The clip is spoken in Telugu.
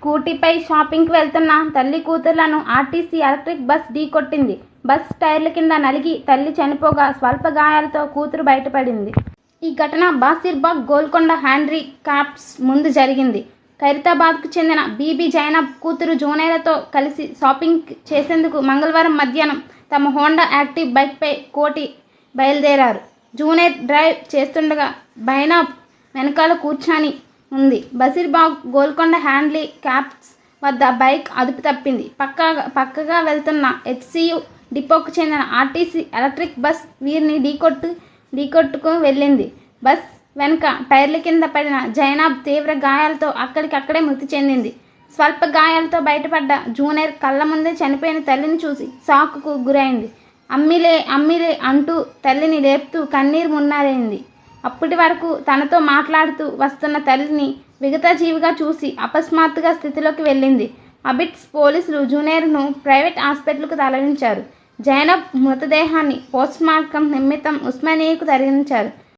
స్కూటీపై షాపింగ్కి వెళ్తున్న తల్లి కూతుర్లను ఆర్టీసీ ఎలక్ట్రిక్ బస్ ఢీకొట్టింది బస్ టైర్ల కింద నలిగి తల్లి చనిపోగా స్వల్ప గాయాలతో కూతురు బయటపడింది. ఈ ఘటన బాసిర్బాగ్ గోల్కొండ హ్యాండ్రీ క్రాఫ్ట్స్ ముందు జరిగింది. ఖైరతాబాద్కు చెందిన బీబీ జైనబ్ కూతురు జూనేలతో కలిసి షాపింగ్ చేసేందుకు మంగళవారం మధ్యాహ్నం తమ హోండా యాక్టివ్ బైక్పై కోటి బయలుదేరారు. జూనైర్ డ్రైవ్ చేస్తుండగా బైనాబ్ వెనకాల కూర్చొని ఉంది. బసిర్బాగ్ గోల్కొండ హ్యాండ్లీ క్యాప్స్ వద్ద బైక్ అదుపు తప్పింది. పక్కగా పక్కగా వెళ్తున్న హెచ్సియు డిపోకు చెందిన ఆర్టీసీ ఎలక్ట్రిక్ బస్ వీరిని ఢీకొట్టు ఢీకొట్టుకు వెళ్ళింది. బస్ వెనుక టైర్ల కింద పడిన జైనాబ్ తీవ్ర గాయాలతో అక్కడికక్కడే మృతి చెందింది. స్వల్ప గాయాలతో బయటపడ్డ జూనియర్ కళ్ళ ముందే చనిపోయిన తల్లిని చూసి షాక్కు గురైంది. అమ్మిలే అమ్మిలే అంటూ తల్లిని లేపుతూ కన్నీరు మున్నారైంది. అప్పటి వరకు తనతో మాట్లాడుతూ వస్తున్న తల్లిని విగతజీవిగా చూసి అకస్మాత్తుగా స్థితిలోకి వెళ్ళింది. అబిట్స్ పోలీసులు జూనియర్ను ప్రైవేట్ హాస్పిటల్కు తరలించారు. జైనబ్ మృతదేహాన్ని పోస్ట్మార్టం నిమిత్తం ఉస్మానియాకు తరలించారు.